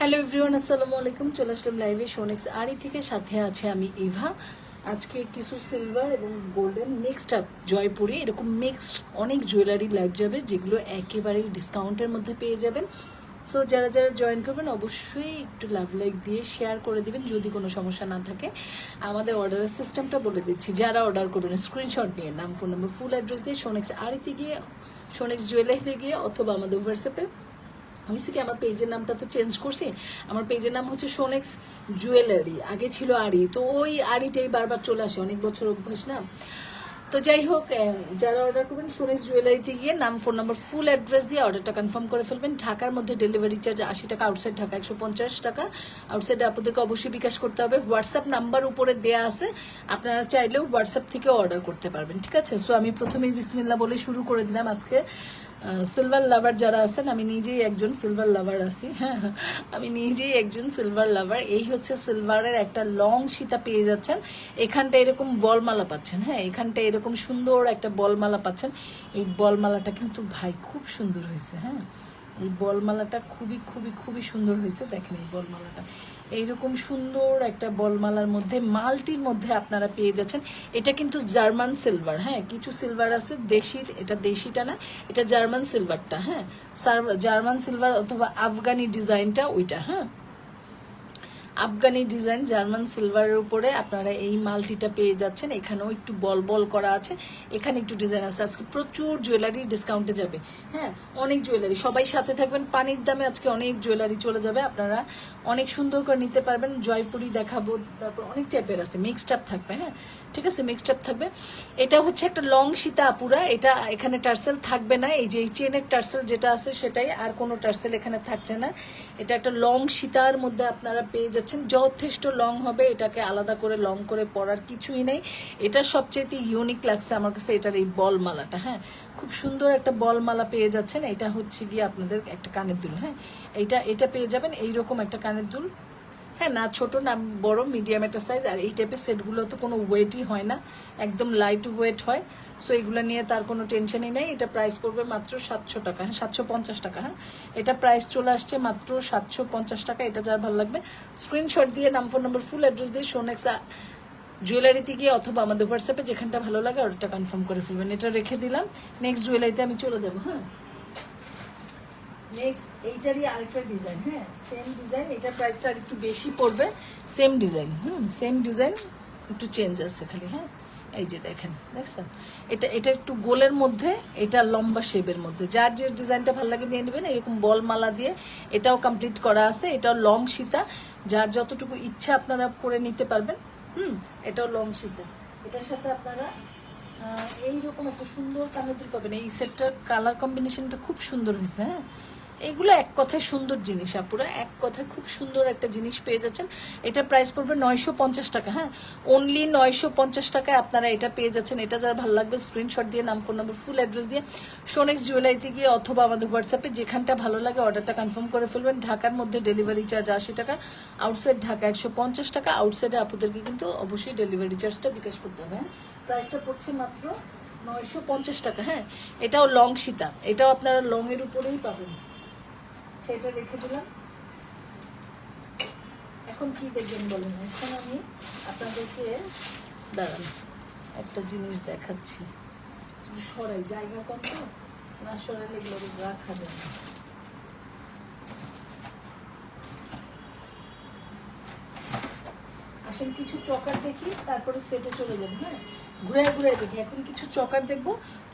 Hello everyone আসসালামু আলাইকুম চলে আসলাম লাইভে সোনেক্স আরি থেকে। সাথে আছে আমি ইভা আজকে কিছু সিলভার এবং গোল্ডেন নেক্সট আপ জয়পুরে। এরকম মিক্সড অনেক জুয়েলারি লাইভ যাবে, যেগুলো একেবারেই ডিসকাউন্টের মধ্যে পেয়ে যাবেন। সো যারা যারা জয়েন করবেন, অবশ্যই একটু লাভ লাইক দিয়ে শেয়ার করে দিবেন, যদি কোনো সমস্যা না থাকে। আমাদের অর্ডারের সিস্টেমটা বলে দিচ্ছি। যারা অর্ডার করবেন স্ক্রিনশট নিয়ে, নাম ফোন নাম্বার ফুল অ্যাড্রেস দিয়ে সোনেক্স আরিতে গিয়ে সোনেক্স জুয়েলারিতে গিয়ে অথবা আমাদের হোয়াটসঅ্যাপে হয়েছে কি আমার পেজের নামটা তো চেঞ্জ করছি। আমার পেজের নাম হচ্ছে সোনেক্স জুয়েলারি আগে ছিল আড়ি তো ওই আড়িটাই বারবার চলে আসে, অনেক বছর অভ্যাস না? তো যাই হোক যারা অর্ডার করবেন সোনেক্স জুয়েলারিতে গিয়ে নাম ফোন নাম্বার ফুল অ্যাড্রেস দিয়ে অর্ডারটা কনফার্ম করে ফেলবেন। ঢাকার মধ্যে ডেলিভারি চার্জ আশি টাকা আউটসাইড ঢাকা একশো পঞ্চাশ টাকা। আউটসাইডে আপনাদেরকে অবশ্যই বিকাশ করতে হবে। হোয়াটসঅ্যাপ নাম্বার উপরে দেয়া আছে। আপনারা চাইলেও হোয়াটসঅ্যাপ থেকেও অর্ডার করতে পারবেন, ঠিক আছে? সো আমি প্রথমেই বিসমিল্লা বলে শুরু করে দিলাম আজকে। সিলভার লাভার যারা আছেন, আমি নিজেই একজন সিলভার লাভার আছি। হ্যাঁ আমি নিজেই একজন সিলভার লাভার এই হচ্ছে সিলভারের একটা লং সীতা পেয়ে যাচ্ছেন। এখানটা এরকম বলমালা পাচ্ছেন। হ্যাঁ এখানটা এরকম সুন্দর একটা বলমালা পাচ্ছেন। এই বলমালাটা কিন্তু ভাই খুব সুন্দর হয়েছে। হ্যাঁ এই বলমালাটা খুবই খুবই খুবই সুন্দর হয়েছে। দেখেন এই বলমালাটা। এইরকম সুন্দর একটা বলমালার মধ্যে, মাল্টির মধ্যে আপনারা পেয়ে যাচ্ছেন। এটা কিন্তু জার্মান সিলভার হ্যাঁ? কিছু সিলভার আছে, দেশির, এটা দেশিটা না, এটা জার্মান সিলভারটা হ্যাঁ? জার্মান সিলভার অথবা আফগানি ডিজাইনটা ওইটা হ্যাঁ? আফগানি ডিজাইন জার্মান সিলভারের উপরে আপনারা এই মালটিটা পেয়ে যাচ্ছেন। এখানেও একটু বল বল করা আছে। এখানে একটু ডিজাইন আছে। আজকে প্রচুর জুয়েলারি ডিসকাউন্টে যাবে। হ্যাঁ অনেক জুয়েলারি সবাই সাথে থাকবেন। পানির দামে আজকে অনেক জুয়েলারি চলে যাবে। আপনারা অনেক সুন্দর করে নিতে পারবেন। জয়পুরি দেখাবো। তারপর অনেক টাইপের আছে। মিক্সড আপ থাকবে হ্যাঁ। ঠিক আছে মিক্সড আপ থাকবে। এটা হচ্ছে একটা লং সীতা আপুরা এটা এখানে টার্সেল থাকবে না, এই যে এই চেনের টার্সেল যেটা আছে সেটাই, আর কোনো টার্সেল এখানে থাকছে না। এটা একটা লং সীতার মধ্যে আপনারা পেয়ে যাচ্ছেন, যথেষ্ট লং হবে, এটাকে আলাদা করে লং করে পরার কিছুই নেই। এটা সবচেয়ে ইউনিক লাগছে আমার কাছে, এটার এই বলমালাটা হ্যাঁ। খুব সুন্দর একটা বলমালা পেয়ে যাচ্ছেন, এটা হচ্ছে গিয়ে আপনাদের একটা কানের দুল হ্যাঁ। এটা এটা পেয়ে যাবেন, এইরকম একটা কানের দুল। হ্যাঁ না, ছোট না, বড় মিডিয়াম একটা সাইজ আর এই টাইপের সেটগুলো তো কোনো ওয়েটই হয় না, একদম লাইট ওয়েট হয় সো এগুলো নিয়ে তার কোনো টেনশনই নেই, এটা প্রাইস করবে মাত্র সাতশো টাকা হ্যাঁ সাতশো পঞ্চাশ টাকা হ্যাঁ এটা প্রাইস চলে আসছে মাত্র সাতশো পঞ্চাশ টাকা, এটা যার ভালো লাগবে স্ক্রিনশট দিয়ে নাম ফোন নাম্বার ফুল অ্যাড্রেস দিয়ে সোনেক্স জুয়েলারিতে গিয়ে অথবা আমাদের হোয়াটসঅ্যাপে যেখানটা ভালো লাগে ওটা কনফার্ম করে ফেলবেন, এটা রেখে দিলাম নেক্সট জুয়েলারিতে আমি চলে যাব হ্যাঁ। নেক্সট এইটারই আরেকটা ডিজাইন হ্যাঁ? সেম ডিজাইন এটা প্রাইসটা আর একটু বেশি পড়বে। সেম ডিজাইন হুম সেম ডিজাইন একটু চেঞ্জ আছে খালি হ্যাঁ? এই যে দেখেন, দেখছেন? এটা এটা একটু গোলের মধ্যে, এটা লম্বা শেপের মধ্যে। যার যে ডিজাইনটা ভালো লাগে নিয়ে নেবেন, এরকম বল মালা দিয়ে এটাও কমপ্লিট করা আছে, এটাও লং সীতা। যার যতটুকু ইচ্ছা আপনারা করে নিতে পারবেন, হুম, এটাও লং সীতা। এটার সাথে আপনারা এইরকম একটা সুন্দর কানের দুল পাবেন। এই সেটটার কালার কম্বিনেশনটা খুব সুন্দর হয়েছে হ্যাঁ? এগুলো এক কথায় সুন্দর জিনিস, আপুরা। এক কথায় খুব সুন্দর একটা জিনিস পেয়ে যাচ্ছেন। এটা প্রাইস পড়বে নয়শো পঞ্চাশ টাকা হ্যাঁ? অনলি নয়শো পঞ্চাশ টাকায় আপনারা এটা পেয়ে যাচ্ছেন। এটা যারা ভালো লাগবে স্ক্রিনশট দিয়ে, নাম ফোন নাম্বার ফুল অ্যাড্রেস দিয়ে। সোনেক্স জুয়েলারিতে গিয়ে অথবা আমাদের হোয়াটসঅ্যাপে যেখানটা ভালো লাগে অর্ডারটা কনফার্ম করে ফেলবেন। ঢাকার মধ্যে ডেলিভারি চার্জ আশি টাকা আউটসাইড ঢাকা একশো পঞ্চাশ টাকা আউটসাইডে আপনাদেরকে কিন্তু অবশ্যই ডেলিভারি চার্জটা বিকাশ করতে হবে হ্যাঁ? প্রাইসটা পড়ছে মাত্র নয়শো পঞ্চাশ টাকা হ্যাঁ? এটাও লং সীতা, এটাও আপনারা লংয়ের উপরেই পাবেন। আচ্ছা এটা রেখে দিলাম। এখন কি দেখবেন বলেন? এখন আমি আপনাদেরকে দাঁড়ান, একটা জিনিস দেখাচ্ছি। সরাই, জায়গা কম তো, না সরাইলে এগুলো রাখা যাবে না। আসেন কিছু চকার দেখি, তারপরে সেটে চলে যাব হ্যাঁ? ঘুরে ঘুরে দেখি, এখন কিছু চকার দেখব।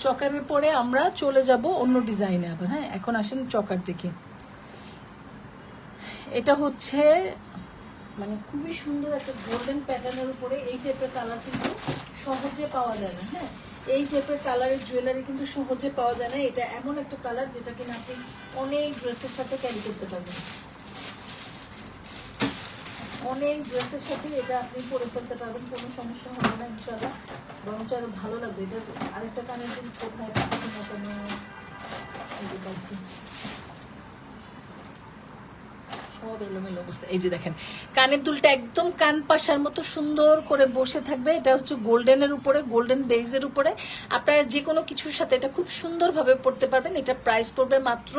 চকারের পরে আমরা চলে যাব অন্য ডিজাইনে আবার হ্যাঁ? এখন আসেন চকার দেখি। এটা হচ্ছে মানে খুবই সুন্দর একটা গোল্ডেন প্যাটার্নের উপরে এই টাইপের কালার কিন্তু সহজে পাওয়া যায় না হ্যাঁ? এই টাইপের কালারের জুয়েলারি কিন্তু সহজে পাওয়া যায় না। এটা এমন একটা কালার যেটা কিনা আপনি অনেক ড্রেসের সাথে ক্যারি করতে পারবেন। অনেক ড্রেসের সাথে এটা আপনি পরে ফেলতে পারবেন, কোনো সমস্যা হবে না ইনশাল্লাহ বরঞ্চ আরও ভালো লাগবে। এটা আরেকটা কানের কোথায় পাচ্ছি না কেন? সব এলোমেলো অবস্থা। এই যে দেখেন, কানের দুলটা একদম কান পাশার মতো সুন্দর করে বসে থাকবে। এটা হচ্ছে গোল্ডেনের উপরে, গোল্ডেন বেজের উপরে। আপনারা যে কোনো কিছুর সাথে এটা খুব সুন্দরভাবে পড়তে পারবেন। এটা প্রাইস পড়বে মাত্র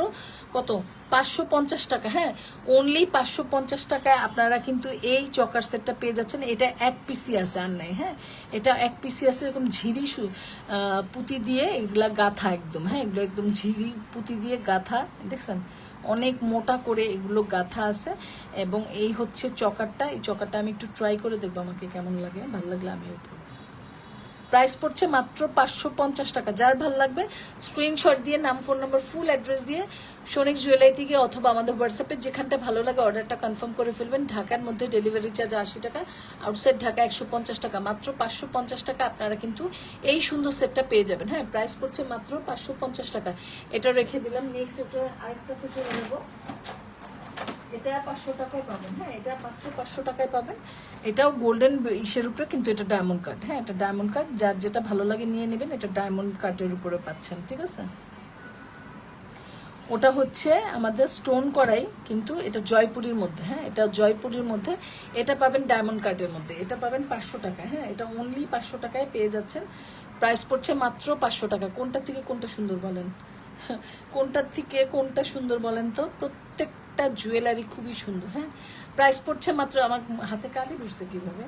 কত? পাঁচশো পঞ্চাশ টাকা হ্যাঁ? অনলি পাঁচশো পঞ্চাশ টাকায় আপনারা কিন্তু এই চকার সেটটা পেয়ে যাচ্ছেন। এটা এক পিসি আছে আর নাই হ্যাঁ? এটা এক পিসি আছে এরকম ঝিরি পুঁতি দিয়ে, এগুলা গাথা একদম হ্যাঁ? এগুলো একদম ঝিরি পুঁতি দিয়ে গাথা, দেখছেন? অনেক মোটা করে এগুলো গাঁথা আছে এবং এই হচ্ছে চকারটা এই চকারটা আমি একটু ট্রাই করে দেখব আমাকে কেমন লাগে ভালো লাগলে আমি পরবো। প্রাইস পড়ছে মাত্র পাঁচশো পঞ্চাশ টাকা। যার ভালো লাগবে স্ক্রিনশট দিয়ে, নাম ফোন নম্বর ফুল অ্যাড্রেস দিয়ে সোনিক জুয়েলারি থেকে অথবা আমাদের হোয়াটসঅ্যাপে যেখানটা ভালো লাগে অর্ডারটা কনফার্ম করে ফেলবেন। ঢাকার মধ্যে ডেলিভারি চার্জ আশি টাকা আউটসাইড ঢাকা একশো পঞ্চাশ টাকা। মাত্র পাঁচশো পঞ্চাশ টাকা আপনারা কিন্তু এই সুন্দর সেটটা পেয়ে যাবেন। হ্যাঁ প্রাইস পড়ছে মাত্র পাঁচশো পঞ্চাশ টাকা। এটা রেখে দিলাম। নেক্সট এটা আরেকটা কিছু নেব এটা পাঁচশো টাকায় পাবেন হ্যাঁ এটা মাত্র পাঁচশো টাকায় পাবেন। এটাও গোল্ডেন ইসের উপরে, কিন্তু এটা ডায়মন্ড কাট হ্যাঁ এটা ডায়মন্ড কাট যার যেটা ভালো লাগে নিয়ে নেবেন, এটা ডায়মন্ড কাটের উপরে পাচ্ছেন, ঠিক আছে? ওটা হচ্ছে আমাদের স্টোন করাই, কিন্তু এটা জয়পুরীর মধ্যে হ্যাঁ এটা জয়পুরীর মধ্যে। এটা পাবেন ডায়মন্ড কার্ডের মধ্যে, এটা পাবেন পাঁচশো টাকা হ্যাঁ এটা অনলি পাঁচশো টাকায় পেয়ে যাচ্ছেন। প্রাইস পড়ছে মাত্র পাঁচশো টাকা। কোনটা থেকে কোনটা সুন্দর বলেন? কোনটার থেকে কোনটা সুন্দর বলেন তো? প্রত্যেকটা জুয়েলারি খুবই সুন্দর হ্যাঁ? প্রাইস পড়ছে মাত্র আমার হাতে কালি বুঝছে কীভাবে?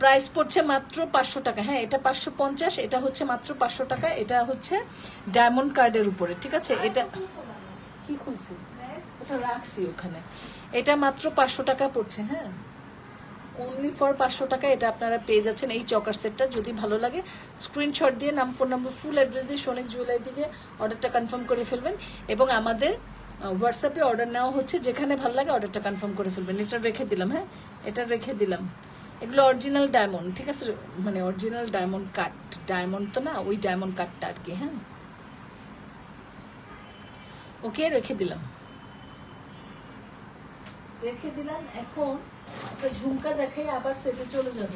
প্রাইস পড়ছে মাত্র পাঁচশো টাকা হ্যাঁ? এটা পাঁচশো পঞ্চাশ এটা হচ্ছে মাত্র পাঁচশো টাকা এটা হচ্ছে ডায়মন্ড কার্ডের উপরে ঠিক আছে? এটা কি খুলছি? ওটা রাখছি ওখানে। এটা মাত্র পাঁচশো টাকা পড়ছে হ্যাঁ? অনলি ফর পাঁচশো টাকা, এটা আপনারা পেয়ে যাচ্ছেন এই চকার সেটটা, যদি ভালো লাগে। স্ক্রিনশট দিয়ে নাম ফোন নাম্বার ফুল অ্যাড্রেস দিয়ে সোনিক জুয়েলারি থেকে অর্ডারটা কনফার্ম করে ফেলবেন। এবং আমাদের হোয়াটসঅ্যাপে অর্ডার নেওয়া হচ্ছে, যেখানে ভালো লাগে অর্ডারটা কনফার্ম করে ফেলবেন। এটা রেখে দিলাম হ্যাঁ? এটা রেখে দিলাম। এগুলো অরিজিনাল ডায়মন্ড ঠিক আছে? মানে অরিজিনাল ডায়মন্ড কাট ডায়মন্ড তো না, ওই ডায়মন্ড কাটটা আর কি হ্যাঁ? ওকে রেখে দিলাম। রেখে দিলাম, এখন একটা ঝুমকা দেখাই আবার সেটে চলে যাব।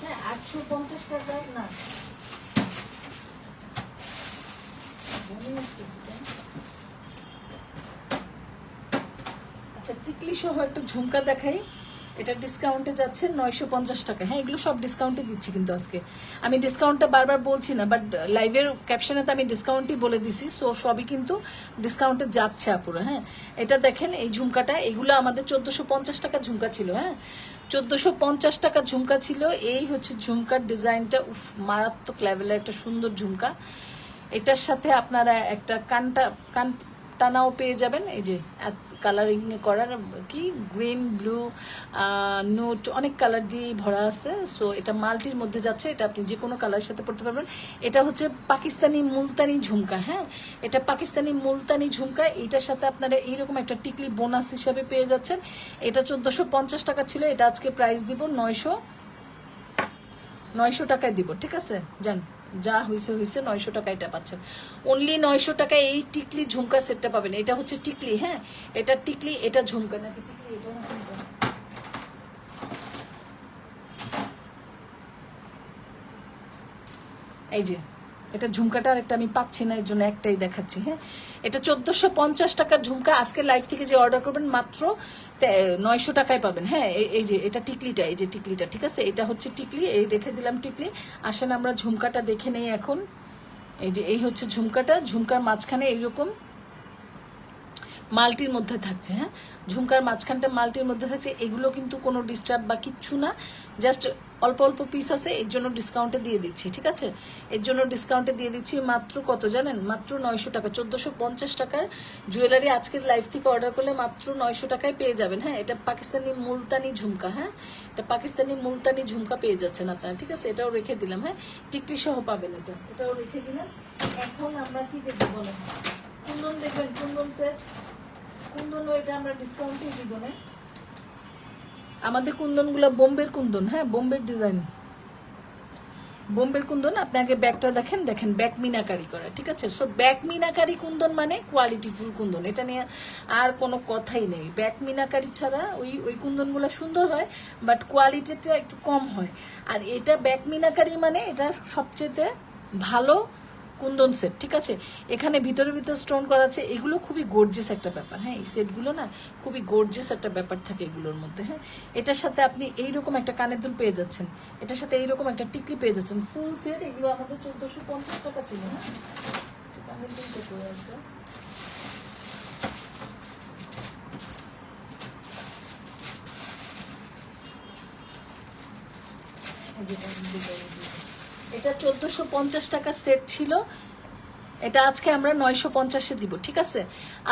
হ্যাঁ আটশো পঞ্চাশ টাকা, না? আচ্ছা টিকলি সহ একটা ঝুমকা দেখাই। এটা ডিসকাউন্টে যাচ্ছে নয়শো পঞ্চাশ টাকা। হ্যাঁ এগুলো সব ডিসকাউন্টে দিচ্ছি কিন্তু আজকে। আমি ডিসকাউন্টটা বারবার বলছি না বাট লাইভের ক্যাপশনে তো আমি ডিসকাউন্টই বলে দিছি সো সবই কিন্তু ডিসকাউন্টে যাচ্ছে আপুরা হ্যাঁ। এটা দেখেন এই ঝুমকাটা, এগুলো আমাদের চোদ্দোশো পঞ্চাশ টাকা ঝুমকা ছিল হ্যাঁ। চোদ্দোশো পঞ্চাশ টাকা ঝুমকা ছিল, এই হচ্ছে ঝুমকার ডিজাইনটা, উফ, মারাত্মক লেভেলের একটা সুন্দর ঝুমকা। এটার সাথে আপনারা একটা কানটা, কান টানাও পেয়ে যাবেন, এই যে কালারিং করার, কি? গ্রিন ব্লু নোট অনেক কালার দিয়ে ভরা আছে। সো এটা মাল্টির মধ্যে যাচ্ছে। এটা আপনি যে কোনো কালারের সাথে পড়তে পারবেন। এটা হচ্ছে পাকিস্তানি মুলতানি ঝুমকা হ্যাঁ? এটা পাকিস্তানি মুলতানি ঝুমকা। এটার সাথে আপনারা এইরকম একটা টিকলি বোনাস হিসাবে পেয়ে যাচ্ছেন। এটা চোদ্দোশো টাকা ছিল। এটা আজকে প্রাইস দিব নয়শো নয়শো টাকায় দিব, ঠিক আছে? যান। যা হয়েছে হয়েছে নয়শো টাকা এটা পাচ্ছেন। অনলি নয়শো টাকায় এই টিকলি ঝুমকা সেটটা পাবেন। এটা হচ্ছে টিকলি হ্যাঁ? এটা টিকলি, এটা ঝুমকা। নাকি টিকলি এটা? এই যে এটা ঝুমকাটা একটা আমি পাচ্ছি না, এর জন্য একটাই দেখাচ্ছি হ্যাঁ? এটা চোদ্দশো পঞ্চাশ টাকার ঝুমকা আজকে লাইভ থেকে যে অর্ডার করবেন মাত্র নয়শো টাকায় পাবেন হ্যাঁ? এই- যে, এটা টিকলিটা, এই যে টিকলিটা, ঠিক আছে? এটা হচ্ছে টিকলি, এই রেখে দিলাম টিকলি। আসেন আমরা ঝুমকাটা দেখে নেই এখন। এই যে, এই হচ্ছে ঝুমকাটা, ঝুমকার মাঝখানে এইরকম মাল্টির মধ্যে থাকছে হ্যাঁ? ঝুমকার মাঝখানটা মাল্টির মধ্যে থাকছে, এগুলো কিন্তু কোনো ডিস্টার্ব বা কিচ্ছু না। জাস্ট অল্প অল্প পিস আছে, এর জন্য ডিসকাউন্টে দিয়ে দিচ্ছি, ঠিক আছে? এর জন্য ডিসকাউন্টে দিয়ে দিচ্ছি মাত্র কত জানেন? মাত্র নয়শো টাকা, চোদ্দোশো পঞ্চাশ টাকার জুয়েলারি আজকের লাইভ থেকে অর্ডার করলে মাত্র নয়শো টাকায় পেয়ে যাবেন হ্যাঁ? এটা পাকিস্তানি মুলতানি ঝুমকা হ্যাঁ? এটা পাকিস্তানি মুলতানি ঝুমকা পেয়ে যাচ্ছেন আপনারা, ঠিক আছে? এটাও রেখে দিলাম হ্যাঁ? টিকটি সহ পাবেন এটা, এটাও রেখে দিলাম। এখন আমরা কি দেখব বলেন? কুন্দন দেখবেন কুন্দন সেট কুন্দন এটা আমরা ডিসকাউন্টই দিব, না? আমাদের কুন্দনগুলো বোম্বের কুন্দন হ্যাঁ বোম্বের ডিজাইন বোম্বের কুন্দন, আপনি আগে ব্যাগটা দেখেন দেখেন ব্যাক মিনাকারি করা, ঠিক আছে? সো ব্যাক মিনাকারি কুন্দন মানে কোয়ালিটি ফুল কুন্দন, এটা নিয়ে আর কোনো কথাই নেই। ব্যাক মিনাকারি ছাড়া ওই ওই কুন্দনগুলো সুন্দর হয় বাট কোয়ালিটিটা একটু কম হয়। আর এটা ব্যাক মিনাকারি মানে এটা সবচেয়ে ভালো কুন্দন সেট ঠিক আছে? এখানে ভিতরে ভিতরে স্টোন করা আছে। এগুলো খুবই গর্জিয়াস একটা ব্যাপার হ্যাঁ? এই সেটগুলো না খুবই গর্জিয়াস একটা ব্যাপার থাকে এগুলোর মধ্যে হ্যাঁ? এটার সাথে আপনি এইরকম একটা কানের দুল পেয়ে যাচ্ছেন। এটার সাথে এইরকম একটা টিকলি পেয়ে যাচ্ছেন। ফুল সেট এগুলো আমাদের চোদ্দোশো পঞ্চাশ টাকা ছিল হ্যাঁ? কানের দুলটা করে আসব। এই এটা চোদ্দোশো পঞ্চাশ টাকা সেট ছিল। এটা আজকে আমরা নয়শো পঞ্চাশে দিব, ঠিক আছে?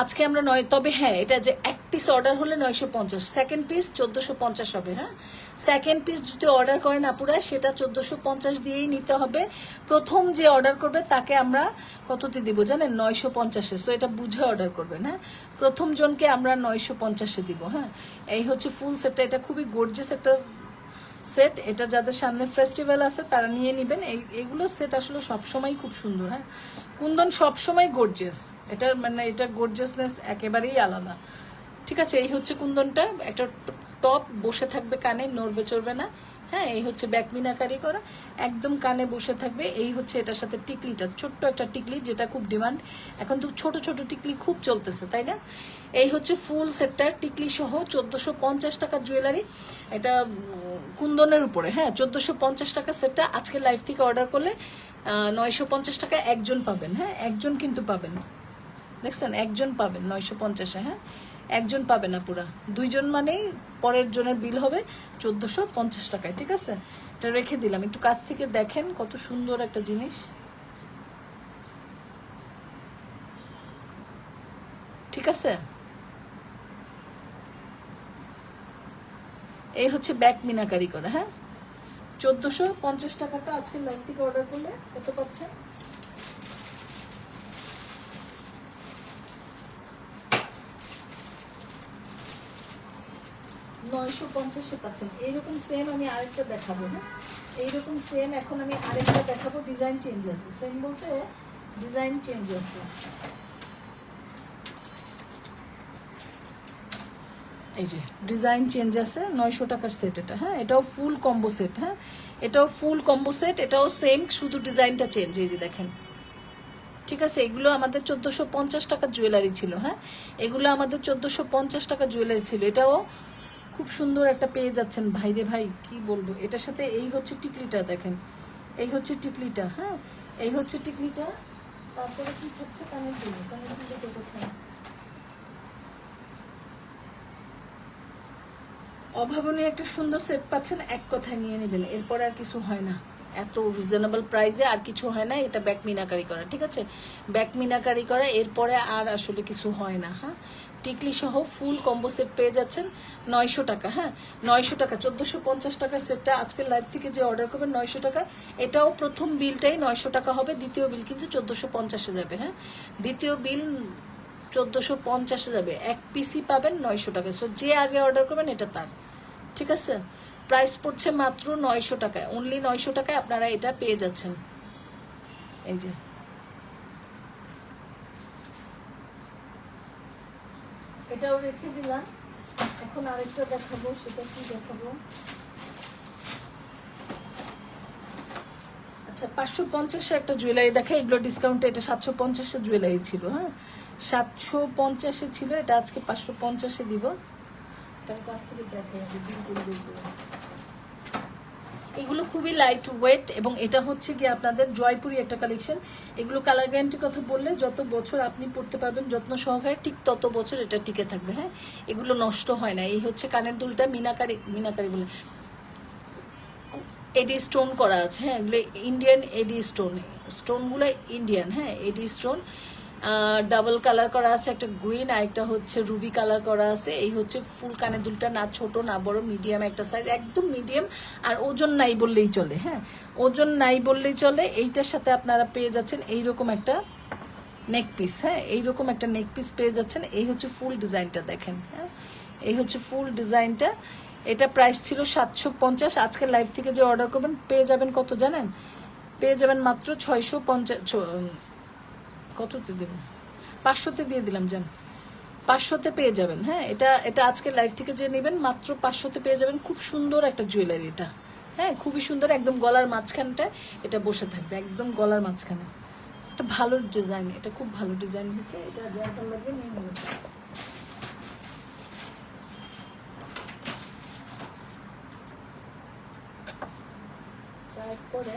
আজকে আমরা নয়, তবে হ্যাঁ এটা যে এক পিস অর্ডার হলে নয়শো পঞ্চাশ। সেকেন্ড পিস চোদ্দোশো পঞ্চাশ হবে হ্যাঁ? সেকেন্ড পিস যদি অর্ডার করেন আপুরা, সেটা চোদ্দোশো পঞ্চাশ দিয়েই নিতে হবে। প্রথম যে অর্ডার করবে, তাকে আমরা কততে দিব জানেন? নয়শো পঞ্চাশে। সো এটা বুঝে অর্ডার করবেন হ্যাঁ? প্রথম জনকে আমরা নয়শো পঞ্চাশে দিব হ্যাঁ? এই হচ্ছে ফুল সেটটা এটা খুবই গর্জিয়াস একটা সেট এটা যাদের সামনে ফেস্টিভ্যাল আছে, তারা নিয়ে নেবেন। এই, এগুলো সেট আসলে সবসময় খুব সুন্দর হ্যাঁ? কুন্দন সবসময় গর্জিয়াস এটা মানে এটা গর্জিয়াসনেস একেবারেই আলাদা। ঠিক আছে, এই হচ্ছে কুন্দনটা। একটা টপ বসে থাকবে কানে, নড়বে চড়বে না। হ্যাঁ এই হচ্ছে ব্যাক মিনাকারি করা। একদম কানে বসে থাকবে। এই হচ্ছে এটার সাথে টিকলিটা, ছোট্ট একটা টিকলি, যেটা খুব ডিমান্ড এখন তো ছোট ছোট টিকলি খুব চলতেছে, তাই না? এই হচ্ছে ফুল সেটটার টিকলি সহ চোদ্দোশো টাকার জুয়েলারি এটা কুন্দনের উপরে হ্যাঁ চোদ্দোশো পঞ্চাশ টাকা সেটটা আজকে লাইভ থেকে অর্ডার করলে নয়শো পঞ্চাশ টাকা একজন পাবেন হ্যাঁ একজন কিন্তু পাবেন। দেখছেন? একজন পাবেন নয়শো পঞ্চাশে হ্যাঁ একজন পাবে না পুরা। দুইজন মানেই পরের জনের বিল হবে চোদ্দোশো পঞ্চাশ টাকায়, ঠিক আছে? এটা রেখে দিলাম। একটু কাছ থেকে দেখেন কত সুন্দর একটা জিনিস। ঠিক আছে? এই হচ্ছে ব্যাক মিনাকারি করা হ্যাঁ? চোদ্দোশো পঞ্চাশ টাকাটা আজকে লাইভ থেকে অর্ডার করলে, কত পাচ্ছেন নয়শো পঞ্চাশে পাচ্ছেন। এইরকম সেম আমি আরেকটা দেখাবো হ্যাঁ? এইরকম সেম এখন আমি আরেকটা দেখাবো ডিজাইন চেঞ্জ আছে সেম বলতে ডিজাইন চেঞ্জ আছে এই যে ডিজাইন চেঞ্জ আছে, নয়শো টাকার সেট এটা হ্যাঁ? এটাও ফুল কম্বো সেট হ্যাঁ? এটাও ফুল কম্বো সেট এটাও সেম শুধু ডিজাইনটা চেঞ্জ এই যে দেখেন। ঠিক আছে? এগুলো আমাদের চোদ্দোশো পঞ্চাশ টাকার জুয়েলারি ছিল হ্যাঁ? এগুলো আমাদের চোদ্দোশো পঞ্চাশ টাকার জুয়েলারি ছিল। এটাও খুব সুন্দর একটা পেয়ে যাচ্ছেন। ভাইরে ভাই, কি বলব? এটার সাথে এই হচ্ছে টিকলিটা, দেখেন। এই হচ্ছে টিকলিটা হ্যাঁ? এই হচ্ছে টিকলিটা, তারপরে কি হচ্ছে? কানের কানের দুলটা কোথায় অভাবনীয় একটা সুন্দর সেট পাচ্ছেন, এক কথায় নিয়ে নেবেন। এরপর আর কিছু হয় না। এত রিজনেবল প্রাইসে আর কিছু হয় না, এটা ব্যাক মিনাকারি করা, ঠিক আছে? ব্যাক মিনাকারি করা, এরপরে আর আসলে কিছু হয় না হ্যাঁ? টিকলি সহ ফুল কম্বো সেট পেয়ে যাচ্ছেন নয়শো টাকা হ্যাঁ? নয়শো টাকা, চোদ্দোশো পঞ্চাশ টাকার সেটটা আজকের লাইভ থেকে যে অর্ডার করবেন নয়শো টাকা, এটাও প্রথম বিলটাই নয়শো টাকা হবে, দ্বিতীয় বিল কিন্তু চোদ্দোশো পঞ্চাশে যাবে হ্যাঁ? দ্বিতীয় বিল চোদ্দোশো পঞ্চাশে যাবে, এক পিসি পাবেন নয়শো টাকা। সো যে আগে অর্ডার করবেন, এটা তার। ঠিক আছে? প্রাইস পড়ছে মাত্র নয়শো টাকায়। অনলি নয়শো টাকায় আপনারা এটা পেয়ে যাচ্ছেন। এই যে। এটাও রেখে দিলাম। এখন আরেকটা দেখাবো, সেটা কি দেখাবো? আচ্ছা পাঁচশো পঞ্চাশে একটা জুয়েলারি দেখা এগুলো ডিসকাউন্টে এটা সাতশো পঞ্চাশে জুয়েলারি ছিল হ্যাঁ? সাতশো পঞ্চাশে ছিল, এটা আজকে পাঁচশো পঞ্চাশে দিব। আমি কাছ থেকে এগুলো। খুবই লাইট ওয়েট এবং এটা হচ্ছে কি আপনাদের জয়পুরি একটা কালেকশন এগুলো কালার গ্যারান্টির কথা বললে যত বছর আপনি পড়তে পারবেন, যত্ন সহকারে ঠিক তত বছর এটা টিকে থাকবে হ্যাঁ? এগুলো নষ্ট হয় না। এই হচ্ছে কানের দুলটা মিনাকারি মিনাকারি বলে। এডি স্টোন করা আছে হ্যাঁ? এগুলো ইন্ডিয়ান এডি স্টোন। স্টোনগুলো ইন্ডিয়ান হ্যাঁ? AD stone. ডাবল কালার করা আছে, একটা গ্রিন আর একটা হচ্ছে রুবি কালার করা আছে। এই হচ্ছে ফুল কানের দুলটা, না ছোট, না বড় মিডিয়াম একটা সাইজ একদম মিডিয়াম আর ওজন নাই বললেই চলে হ্যাঁ? ওজন নাই বললেই চলে। এইটার সাথে আপনারা পেয়ে যাচ্ছেন এইরকম একটা নেক পিস হ্যাঁ? এইরকম একটা নেক পিস পেয়ে যাচ্ছেন। এই হচ্ছে ফুল ডিজাইনটা দেখেন হ্যাঁ? এই হচ্ছে ফুল ডিজাইনটা এটা প্রাইস ছিল সাতশো পঞ্চাশ। আজকে লাইভ থেকে যে অর্ডার করবেন, পেয়ে যাবেন কত জানেন? পেয়ে যাবেন মাত্র ছয়শো পঞ্চাশ কততে দেব? পাঁচশোতে দিয়ে দিলাম, জান। পাঁচশোতে পেয়ে যাবেন হ্যাঁ? এটা এটা আজকে লাইভ থেকে যে নেবেন, মাত্র পাঁচশোতে পেয়ে যাবেন। খুব সুন্দর একটা জুয়েলারি এটা হ্যাঁ? খুবই সুন্দর, একদম গলার মাঝখানটা এটা বসে থাকবে, একদম গলার মাঝখানে। একটা ভালো ডিজাইন এটা খুব ভালো ডিজাইন হয়েছে। এটা যার ভালো লাগবে, নিয়ে নেবে তারপরে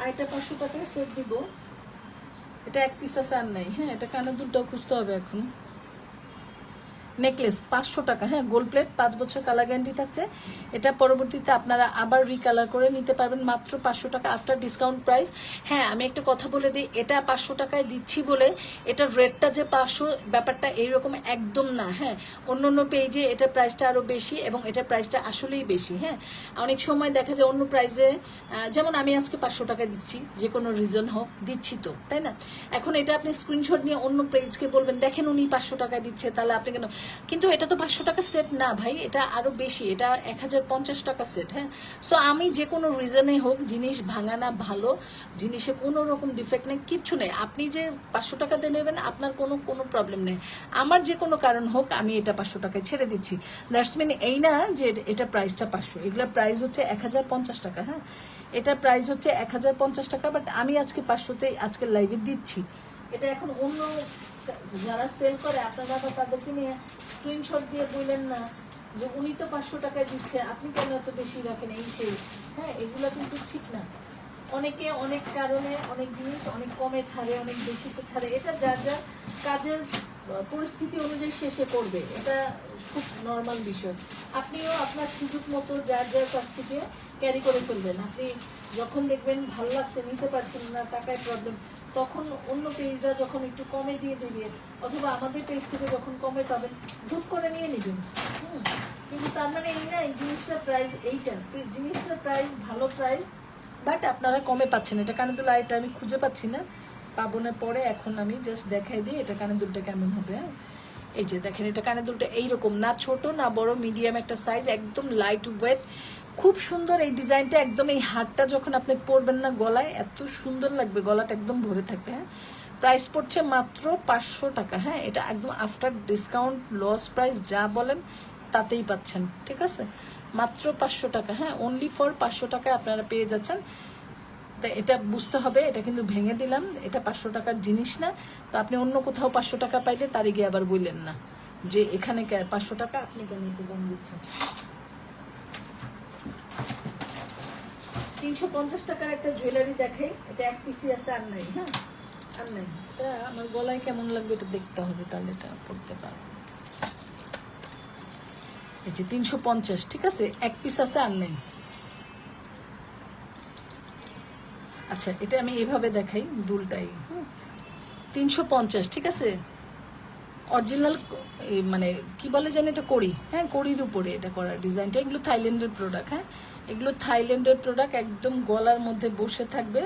আরেকটা পাঁচশো টাকায় সেট দিব। এটা এক পিস আছে আর নাই হ্যাঁ? এটা কানের দুলটাও খুঁজতে হবে এখন। নেকলেস, পাঁচশো টাকা। হ্যাঁ গোল্ড প্লেট, পাঁচ বছর কালার গ্যারান্টি থাকছে। এটা পরবর্তীতে আপনারা আবার রিকালার করে নিতে পারবেন মাত্র পাঁচশো টাকা আফটার ডিসকাউন্ট প্রাইস হ্যাঁ আমি একটা কথা বলে দিই, এটা পাঁচশো টাকায় দিচ্ছি বলে এটার রেটটা যে পাঁচশো, ব্যাপারটা এইরকম একদম না। হ্যাঁ অন্য অন্য পেজে এটার প্রাইসটা আরও বেশি এবং এটার প্রাইসটা আসলেই বেশি। হ্যাঁ অনেক সময় দেখা যায় অন্য প্রাইসে যেমন আমি আজকে পাঁচশো টাকা দিচ্ছি, যে কোনো রিজন হোক, দিচ্ছি তো, তাই না? এখন এটা আপনি স্ক্রিনশট নিয়ে অন্য পেজকে বলবেন, দেখেন উনি পাঁচশো টাকা দিচ্ছে, তাহলে আপনি কেন কিন্তু এটা তো পাঁচশো টাকা সেট না ভাই, এটা আরও বেশি, এটা এক হাজার পঞ্চাশ টাকা সেট হ্যাঁ? সো আমি যে কোনো রিজনে হোক, জিনিস ভাঙানা ভালো, জিনিসে কোনো রকম ডিফেক্ট নেই, কিচ্ছু নেই। আপনি যে পাঁচশো টাকা দিয়ে নেবেন, আপনার কোনো কোনো প্রবলেম নেই। আমার যে কোনো কারণ হোক, আমি এটা পাঁচশো টাকায় ছেড়ে দিচ্ছি। দ্যাটস মিন এই না যে এটা প্রাইসটা পাঁচশো। এগুলোর প্রাইস হচ্ছে এক হাজার পঞ্চাশ টাকা হ্যাঁ? এটা প্রাইস হচ্ছে এক হাজার পঞ্চাশ টাকা বাট আমি আজকে পাঁচশোতে আজকে লাইভে দিচ্ছি। এটা এখন অন্য যারা সেল করে, আপনারা আবার তাদেরকে নিয়ে স্ক্রিনশট দিয়ে বললেন না যে উনি তো পাঁচশো টাকায় দিচ্ছে, আপনি কেন এত বেশি রাখেন এই সেই? হ্যাঁ এগুলো কিন্তু ঠিক না। অনেকে অনেক কারণে অনেক জিনিস অনেক কমে ছাড়ে, অনেক বেশিতে ছাড়ে। এটা যার যার কাজের পরিস্থিতি অনুযায়ী শেষে করবে। এটা খুব নর্মাল বিষয়। আপনিও আপনার সুযোগ মতো যার যার কাছ থেকে ক্যারি করে ফেলবেন। আপনি যখন দেখবেন ভালো লাগছে, নিতে পারছেন না, টাকায় প্রবলেম তখন অন্য পেজরা যখন একটু কমে দিয়ে দেবে, অথবা আমাদের পেজ থেকে যখন কমে পাবেন, ধূপ করে নিয়ে নেবেন। হুম, কিন্তু তার মানে এই না, এই জিনিসটার প্রাইস এইটা। জিনিসটার প্রাইস ভালো প্রাইস বাট আপনারা কমে পাচ্ছেন। এটা কানে দুল এটা আমি খুঁজে পাচ্ছি না। পাবো না পরে এখন আমি জাস্ট দেখাই দিই এটা কানে দুলটা কেমন হবে হ্যাঁ? এই যে দেখেন, এটা কানে দুলটা এইরকম, না ছোট, না বড় মিডিয়াম একটা সাইজ একদম লাইট ওয়েট খুব সুন্দর এই ডিজাইনটা, একদম এই হারটা যখন আপনি পরবেন না গলায়, এত সুন্দর লাগবে, গলাটা একদম ভরে থাকবে হ্যাঁ? প্রাইস পড়ছে মাত্র পাঁচশো টাকা হ্যাঁ? এটা একদম আফটার ডিসকাউন্ট লস প্রাইস যা বলেন, তাতেই পাচ্ছেন, ঠিক আছে? মাত্র পাঁচশো টাকা হ্যাঁ? অনলি ফর পাঁচশো টাকায় আপনারা পেয়ে যাচ্ছেন। তা এটা বুঝতে হবে, এটা কিন্তু ভেঙে দিলাম, এটা পাঁচশো টাকার জিনিস না। তো আপনি অন্য কোথাও পাঁচশো টাকা পাইলে তারে গিয়ে আবার বললেন না, যে এখানে পাঁচশো টাকা, আপনি কেন দিচ্ছেন? তিনশো পঞ্চাশ টাকার একটা জুয়েলারি দেখাই। এটা এক পিসি আছে আর নাই হ্যাঁ? আর নাই এটা আমার গলায় কেমন লাগবে এটা দেখতে হবে, তাহলে এটা পড়তে পারব। এই যে তিনশো পঞ্চাশ, ঠিক আছে? এক পিস আছে আর নেই আচ্ছা এটা আমি এভাবে দেখাই, দুলটাই তিনশো পঞ্চাশ, ঠিক আছে? অরিজিনাল মানে কি বলে জানি এটা করি হ্যাঁ? করির উপরে এটা করা, ডিজাইনটা এগুলো থাইল্যান্ডের প্রোডাক্ট হ্যাঁ? এগুলো থাইল্যান্ডের প্রোডাক্ট একদম গলার মধ্যে বসে থাকবে।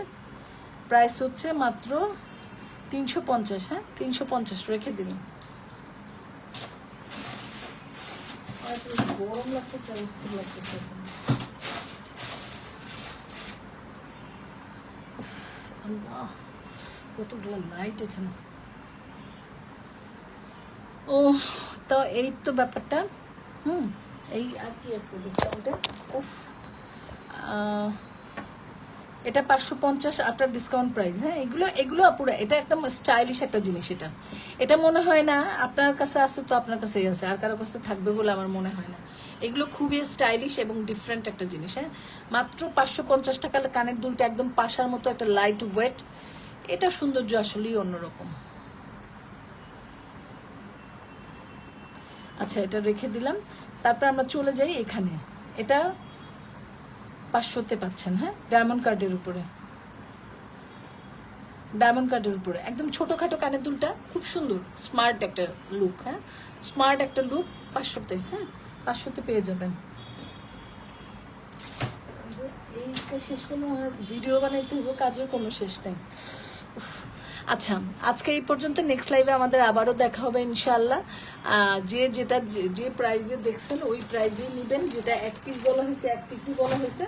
প্রাইস হচ্ছে মাত্র তিনশো পঞ্চাশ হ্যাঁ? তিনশো পঞ্চাশ রেখে আর গরম লাগতেছে লাগতেছে কতগুলো লাইট এখানে। ও তো এই তো ব্যাপারটা। হুম এই আর কি আছে ডিসকাউন্টে উফ। এটা পাঁচশো পঞ্চাশ আফটার ডিসকাউন্ট প্রাইস হ্যাঁ? এগুলো এগুলো পুরো, এটা একদম স্টাইলিশ একটা জিনিস এটা। এটা মনে হয় না আপনার কাছে আছে তো আপনার কাছেই আছে, আর কারও কাছে থাকবে বলে আমার মনে হয় না। এগুলো খুবই স্টাইলিশ এবং ডিফারেন্ট একটা জিনিস হ্যাঁ? মাত্র পাঁচশো পঞ্চাশ টাকা কানের দুলটা একদম পাশার মতো একটা লাইট ওয়েট এটা সৌন্দর্য আসলেই অন্যরকম। আচ্ছা এটা রেখে দিলাম। তারপর আমরা চলে যাই এখানে। এটা পাঁচশোতে পাচ্ছেন হ্যাঁ? ডায়মন্ড কার্ডের উপরে। ডায়মন্ড কার্ডের উপরে। একদম ছোটোখাটো কানের দুলটা, খুব সুন্দর স্মার্ট একটা লুক হ্যাঁ? স্মার্ট একটা লুক পাঁচশোতে হ্যাঁ? পাঁচশোতে পেয়ে যাবেন। শেষ কোনো ভিডিও বানাইতে হোক কাজের কোনো শেষ নেই। আচ্ছা আজকে এই পর্যন্ত নেক্সট লাইভে আমাদের আবারও দেখা হবে ইনশাল্লাহ যে যেটা, যে- প্রাইজে দেখছেন, ওই প্রাইজেই নেবেন, যেটা এক পিস বলা হয়েছে, এক পিসই বলা হয়েছে।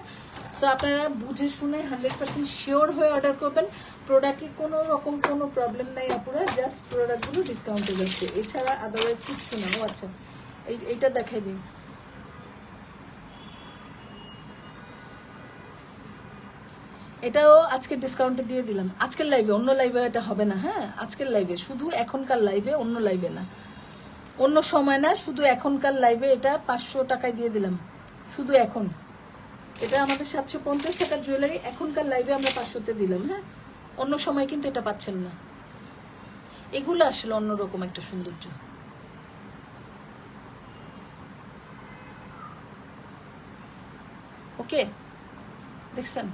সো আপনারা বুঝে শুনে হান্ড্রেড পার্সেন্ট শিওর হয়ে অর্ডার করবেন। প্রোডাক্টে কোনো রকম কোনো প্রবলেম নাই আপুরা জাস্ট প্রোডাক্টগুলো ডিসকাউন্টে যাচ্ছে। এছাড়া আদারওয়াইজ কিচ্ছু না। ও আচ্ছা এই, এইটা দেখাই দিন এটাও আজকে ডিসকাউন্টে দিয়ে দিলাম। আজকের লাইভে অন্য লাইভে এটা হবে না হ্যাঁ? আজকের লাইভে শুধু এখনকার লাইভে অন্য লাইভে না। অন্য সময় না, শুধু এখনকার লাইভে এটা পাঁচশো টাকায় দিয়ে দিলাম। শুধু এখন। এটা আমাদের সাতশো পঞ্চাশ টাকার জুয়েলারি এখনকার লাইভে আমরা পাঁচশোতে দিলাম হ্যাঁ? অন্য সময় কিন্তু এটা পাচ্ছেন না। এগুলো আসলে অন্যরকম একটা সৌন্দর্য। ওকে দেখছেন?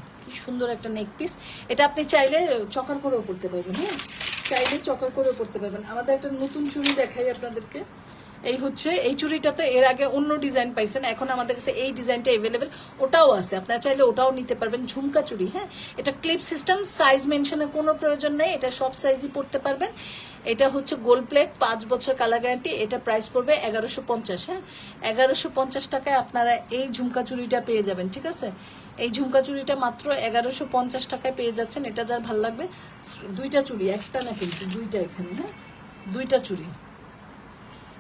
সুন্দর একটা নেক পিস এটা আপনি চাইলে চকার করেও পড়তে পারবেন হ্যাঁ? চাইলে চকার করেও পড়তে পারবেন। আমাদের একটা নতুন চুড়ি দেখাই আপনাদেরকে। এই হচ্ছে, এই চুড়িটাতে এর আগে অন্য ডিজাইন পাইছেন, এখন আমাদের কাছে এই ডিজাইনটা এভেলেবেল ওটাও আছে, আপনারা চাইলে ওটাও নিতে পারবেন, ঝুমকা চুড়ি হ্যাঁ? এটা ক্লিপ সিস্টেম সাইজ মেনশনের কোনো প্রয়োজন নেই, এটা সব সাইজই পড়তে পারবেন। এটা হচ্ছে গোল্ড প্লেট পাঁচ বছর কালার গ্যারান্টি এটা প্রাইস পড়বে এগারোশো পঞ্চাশ হ্যাঁ? এগারোশো পঞ্চাশ টাকায় আপনারা এই ঝুমকা চুড়িটা পেয়ে যাবেন, ঠিক আছে? এই ঝুমকা চুড়িটা মাত্র এগারোশো পঞ্চাশ টাকায় পেয়ে যাচ্ছেন। এটা যার ভালো লাগবে, দুইটা চুড়ি, একটা না কিন্তু দুইটা এখানে হ্যাঁ? দুইটা চুড়ি।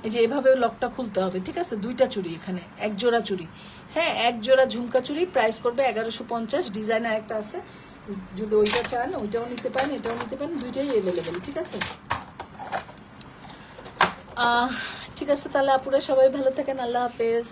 এই যে এভাবে লকটা খুলতে হবে, ঠিক আছে? দুইটা চুড়ি এখানে, এক জোড়া চুড়ি। হ্যাঁ এক জোড়া ঝুমকা চুড়ি, প্রাইস করবে এগারোশো পঞ্চাশ। ডিজাইন একটা আছে। যদি ওইটা চান, ওইটাও নিতে পারেন, এটাও নিতে পারেন, দুইটাই অ্যাভেলেবেল ঠিক আছে? ঠিক আছে, তাহলে আপুরা সবাই ভালো থাকেন, আল্লাহ হাফেজ।